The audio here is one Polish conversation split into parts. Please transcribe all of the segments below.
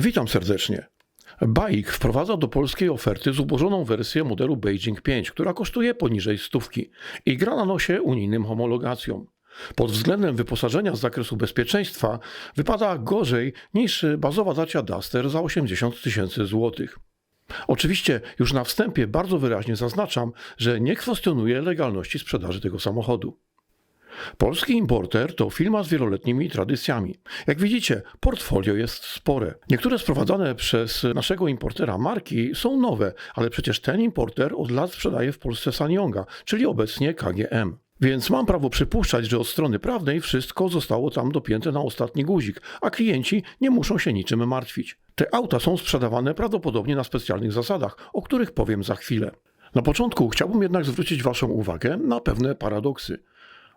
Witam serdecznie. Bajk wprowadza do polskiej oferty zubożoną wersję modelu Beijing 5, która kosztuje poniżej stówki i gra na nosie unijnym homologacjom. Pod względem wyposażenia z zakresu bezpieczeństwa wypada gorzej niż bazowa Dacia Duster za 80 tysięcy złotych. Oczywiście już na wstępie bardzo wyraźnie zaznaczam, że nie kwestionuję legalności sprzedaży tego samochodu. Polski importer to firma z wieloletnimi tradycjami. Jak widzicie, portfolio jest spore. Niektóre sprowadzane przez naszego importera marki są nowe, ale przecież ten importer od lat sprzedaje w Polsce Sanyonga, czyli obecnie KGM. Więc mam prawo przypuszczać, że od strony prawnej wszystko zostało tam dopięte na ostatni guzik, a klienci nie muszą się niczym martwić. Te auta są sprzedawane prawdopodobnie na specjalnych zasadach, o których powiem za chwilę. Na początku chciałbym jednak zwrócić Waszą uwagę na pewne paradoksy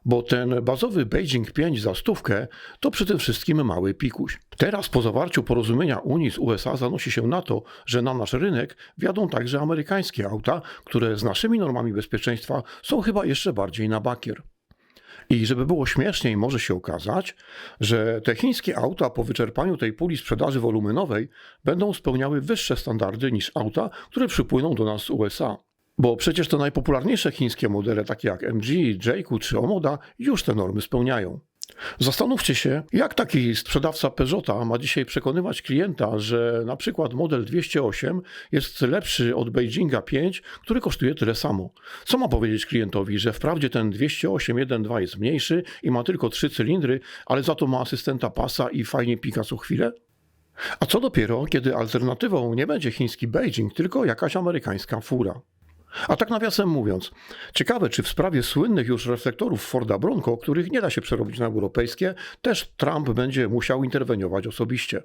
bo ten bazowy Beijing 5 za stówkę to przy tym wszystkim mały pikuś. Teraz po zawarciu porozumienia Unii z USA zanosi się na to, że na nasz rynek wjadą także amerykańskie auta, które z naszymi normami bezpieczeństwa są chyba jeszcze bardziej na bakier. I żeby było śmieszniej, może się okazać, że te chińskie auta po wyczerpaniu tej puli sprzedaży wolumenowej będą spełniały wyższe standardy niż auta, które przypłyną do nas z USA. Bo przecież te najpopularniejsze chińskie modele, takie jak MG, Jayku czy Omoda, już te normy spełniają. Zastanówcie się, jak taki sprzedawca Peugeota ma dzisiaj przekonywać klienta, że na przykład model 208 jest lepszy od Beijinga 5, który kosztuje tyle samo. Co ma powiedzieć klientowi, że wprawdzie ten 208 1.2 jest mniejszy i ma tylko trzy cylindry, ale za to ma asystenta pasa i fajnie pika co chwilę? A co dopiero, kiedy alternatywą nie będzie chiński Beijing, tylko jakaś amerykańska fura? A tak nawiasem mówiąc, ciekawe, czy w sprawie słynnych już reflektorów Forda Bronco, których nie da się przerobić na europejskie, też Trump będzie musiał interweniować osobiście.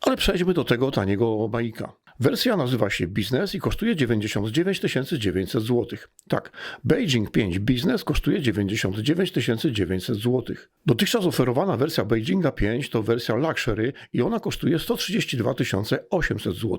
Ale przejdźmy do tego taniego bajka. Wersja nazywa się Business i kosztuje 99 900 zł. Tak, Beijing 5 Business kosztuje 99 900 zł. Dotychczas oferowana wersja Beijinga 5 to wersja Luxury i ona kosztuje 132 800 zł.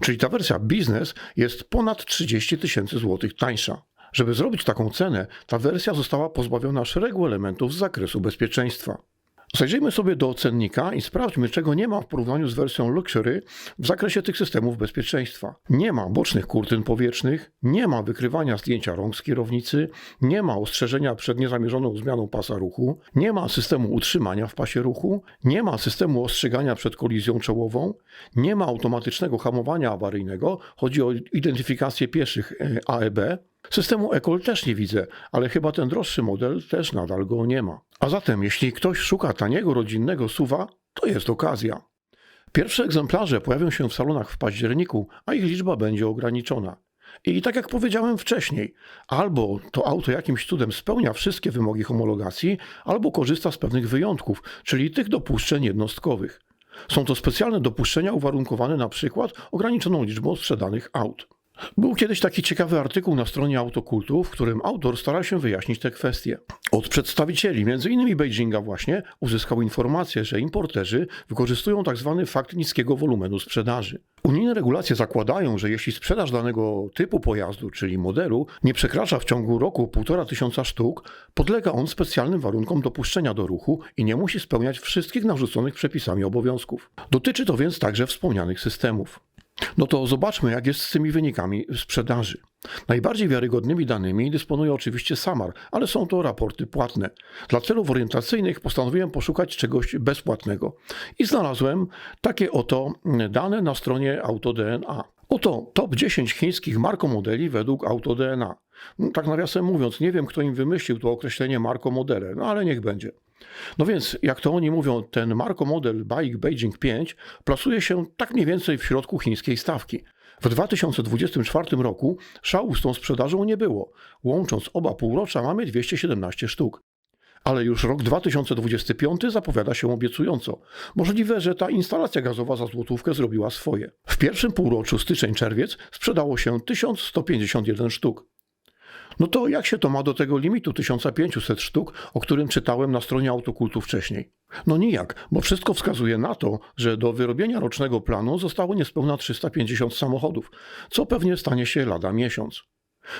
Czyli ta wersja biznes jest ponad 30 tysięcy złotych tańsza. Żeby zrobić taką cenę, ta wersja została pozbawiona szeregu elementów z zakresu bezpieczeństwa. Zajrzyjmy sobie do cennika i sprawdźmy, czego nie ma w porównaniu z wersją Luxury w zakresie tych systemów bezpieczeństwa. Nie ma bocznych kurtyn powietrznych, nie ma wykrywania zdjęcia rąk z kierownicy, nie ma ostrzeżenia przed niezamierzoną zmianą pasa ruchu, nie ma systemu utrzymania w pasie ruchu, nie ma systemu ostrzegania przed kolizją czołową, nie ma automatycznego hamowania awaryjnego, chodzi o identyfikację pieszych e, AEB, Systemu ECOL też nie widzę, ale chyba ten droższy model też nadal go nie ma. A zatem, jeśli ktoś szuka taniego rodzinnego suwa, to jest okazja. Pierwsze egzemplarze pojawią się w salonach w październiku, a ich liczba będzie ograniczona. I tak jak powiedziałem wcześniej, albo to auto jakimś cudem spełnia wszystkie wymogi homologacji, albo korzysta z pewnych wyjątków, czyli tych dopuszczeń jednostkowych. Są to specjalne dopuszczenia uwarunkowane na przykład ograniczoną liczbą sprzedanych aut. Był kiedyś taki ciekawy artykuł na stronie Autokultu, w którym autor starał się wyjaśnić te kwestie. Od przedstawicieli, m.in. Beijinga właśnie, uzyskał informację, że importerzy wykorzystują tzw. Tak fakt niskiego wolumenu sprzedaży. Unijne regulacje zakładają, że jeśli sprzedaż danego typu pojazdu, czyli modelu, nie przekracza w ciągu roku 1,5 tysiąca sztuk, podlega on specjalnym warunkom dopuszczenia do ruchu i nie musi spełniać wszystkich narzuconych przepisami obowiązków. Dotyczy to więc także wspomnianych systemów. No to zobaczmy, jak jest z tymi wynikami sprzedaży. Najbardziej wiarygodnymi danymi dysponuje oczywiście Samar, ale są to raporty płatne. Dla celów orientacyjnych postanowiłem poszukać czegoś bezpłatnego i znalazłem takie oto dane na stronie AutoDNA. Oto top 10 chińskich markomodeli według AutoDNA. No, tak nawiasem mówiąc, nie wiem kto im wymyślił to określenie markomodele, no ale niech będzie. No więc, jak to oni mówią, ten markomodel Bike Beijing 5 plasuje się tak mniej więcej w środku chińskiej stawki. W 2024 roku szału z tą sprzedażą nie było. Łącząc oba półrocza mamy 217 sztuk. Ale już rok 2025 zapowiada się obiecująco. Możliwe, że ta instalacja gazowa za złotówkę zrobiła swoje. W pierwszym półroczu styczeń-czerwiec sprzedało się 1151 sztuk. No to jak się to ma do tego limitu 1500 sztuk, o którym czytałem na stronie autokultu wcześniej? No nijak, bo wszystko wskazuje na to, że do wyrobienia rocznego planu zostało niespełna 350 samochodów, co pewnie stanie się lada miesiąc.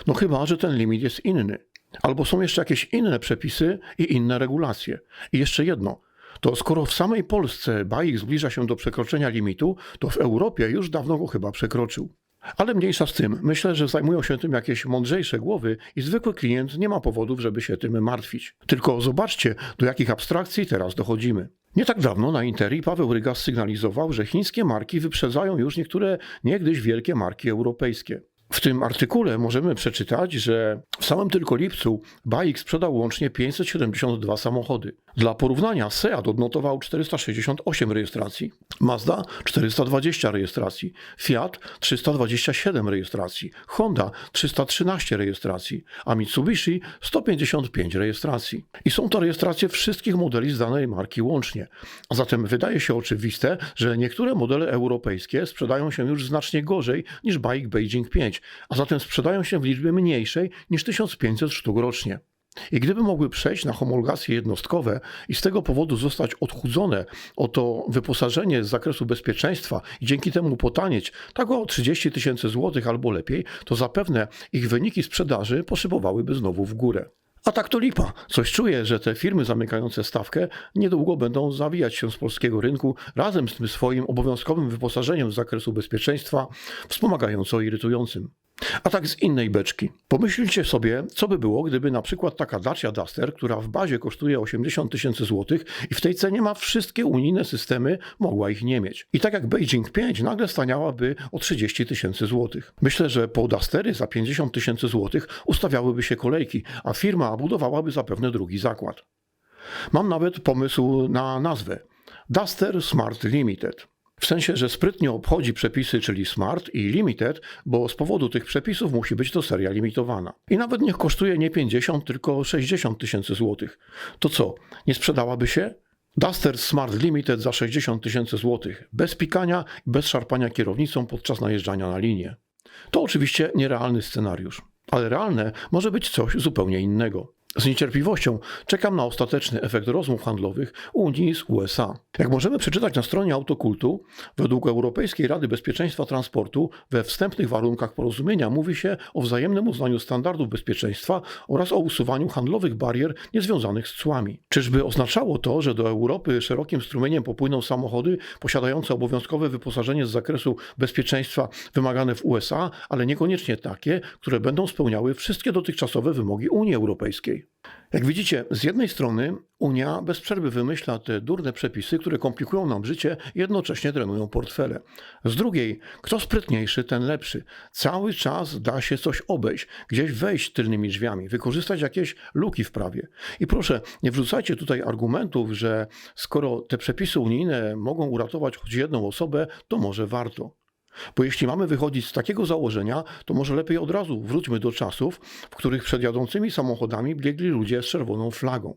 No chyba, że ten limit jest inny. Albo są jeszcze jakieś inne przepisy i inne regulacje. I jeszcze jedno. to skoro w samej Polsce BAIK zbliża się do przekroczenia limitu, to w Europie już dawno go chyba przekroczył. Ale mniejsza z tym. Myślę, że zajmują się tym jakieś mądrzejsze głowy i zwykły klient nie ma powodów, żeby się tym martwić. Tylko zobaczcie, do jakich abstrakcji teraz dochodzimy. Nie tak dawno na Interi Paweł Rygas sygnalizował, że chińskie marki wyprzedzają już niektóre niegdyś wielkie marki europejskie. W tym artykule możemy przeczytać, że w samym tylko lipcu BAIK sprzedał łącznie 572 samochody. Dla porównania Seat odnotował 468 rejestracji, Mazda 420 rejestracji, Fiat 327 rejestracji, Honda 313 rejestracji, a Mitsubishi 155 rejestracji. I są to rejestracje wszystkich modeli z danej marki łącznie. A zatem wydaje się oczywiste, że niektóre modele europejskie sprzedają się już znacznie gorzej niż BAIK Beijing 5, a zatem sprzedają się w liczbie mniejszej niż 1500 sztuk rocznie. I gdyby mogły przejść na homologacje jednostkowe i z tego powodu zostać odchudzone o to wyposażenie z zakresu bezpieczeństwa i dzięki temu potanieć tak o 30 tysięcy złotych albo lepiej, to zapewne ich wyniki sprzedaży poszybowałyby znowu w górę. A tak to lipa. Coś czuję, że te firmy zamykające stawkę niedługo będą zawijać się z polskiego rynku razem z tym swoim obowiązkowym wyposażeniem z zakresu bezpieczeństwa, wspomagająco irytującym. A tak z innej beczki. Pomyślcie sobie, co by było, gdyby na przykład taka Dacia Duster, która w bazie kosztuje 80 tysięcy złotych i w tej cenie ma wszystkie unijne systemy, mogła ich nie mieć. I tak jak Beijing 5 nagle staniałaby o 30 tysięcy złotych. Myślę, że po Dustery za 50 tysięcy złotych ustawiałyby się kolejki, a firma budowałaby zapewne drugi zakład. Mam nawet pomysł na nazwę. Duster Smart Limited. W sensie, że sprytnie obchodzi przepisy, czyli Smart i Limited, bo z powodu tych przepisów musi być to seria limitowana. I nawet niech kosztuje nie 50, tylko 60 tysięcy złotych. To co, nie sprzedałaby się? Duster Smart Limited za 60 tysięcy złotych, bez pikania i bez szarpania kierownicą podczas najeżdżania na linię. To oczywiście nierealny scenariusz, ale realne może być coś zupełnie innego. Z niecierpliwością czekam na ostateczny efekt rozmów handlowych Unii z USA. Jak możemy przeczytać na stronie Autokultu, według Europejskiej Rady Bezpieczeństwa Transportu we wstępnych warunkach porozumienia mówi się o wzajemnym uznaniu standardów bezpieczeństwa oraz o usuwaniu handlowych barier niezwiązanych z cłami. Czyżby oznaczało to, że do Europy szerokim strumieniem popłyną samochody posiadające obowiązkowe wyposażenie z zakresu bezpieczeństwa wymagane w USA, ale niekoniecznie takie, które będą spełniały wszystkie dotychczasowe wymogi Unii Europejskiej? Jak widzicie, z jednej strony Unia bez przerwy wymyśla te durne przepisy, które komplikują nam życie i jednocześnie trenują portfele. Z drugiej, kto sprytniejszy, ten lepszy. Cały czas da się coś obejść, gdzieś wejść tylnymi drzwiami, wykorzystać jakieś luki w prawie. I proszę, nie wrzucajcie tutaj argumentów, że skoro te przepisy unijne mogą uratować choć jedną osobę, to może warto. Bo jeśli mamy wychodzić z takiego założenia, to może lepiej od razu wróćmy do czasów, w których przed jadącymi samochodami biegli ludzie z czerwoną flagą.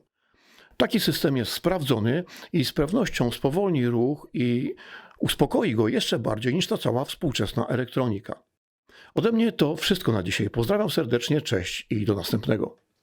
Taki system jest sprawdzony i z pewnością spowolni ruch i uspokoi go jeszcze bardziej niż ta cała współczesna elektronika. Ode mnie to wszystko na dzisiaj. Pozdrawiam serdecznie, cześć i do następnego.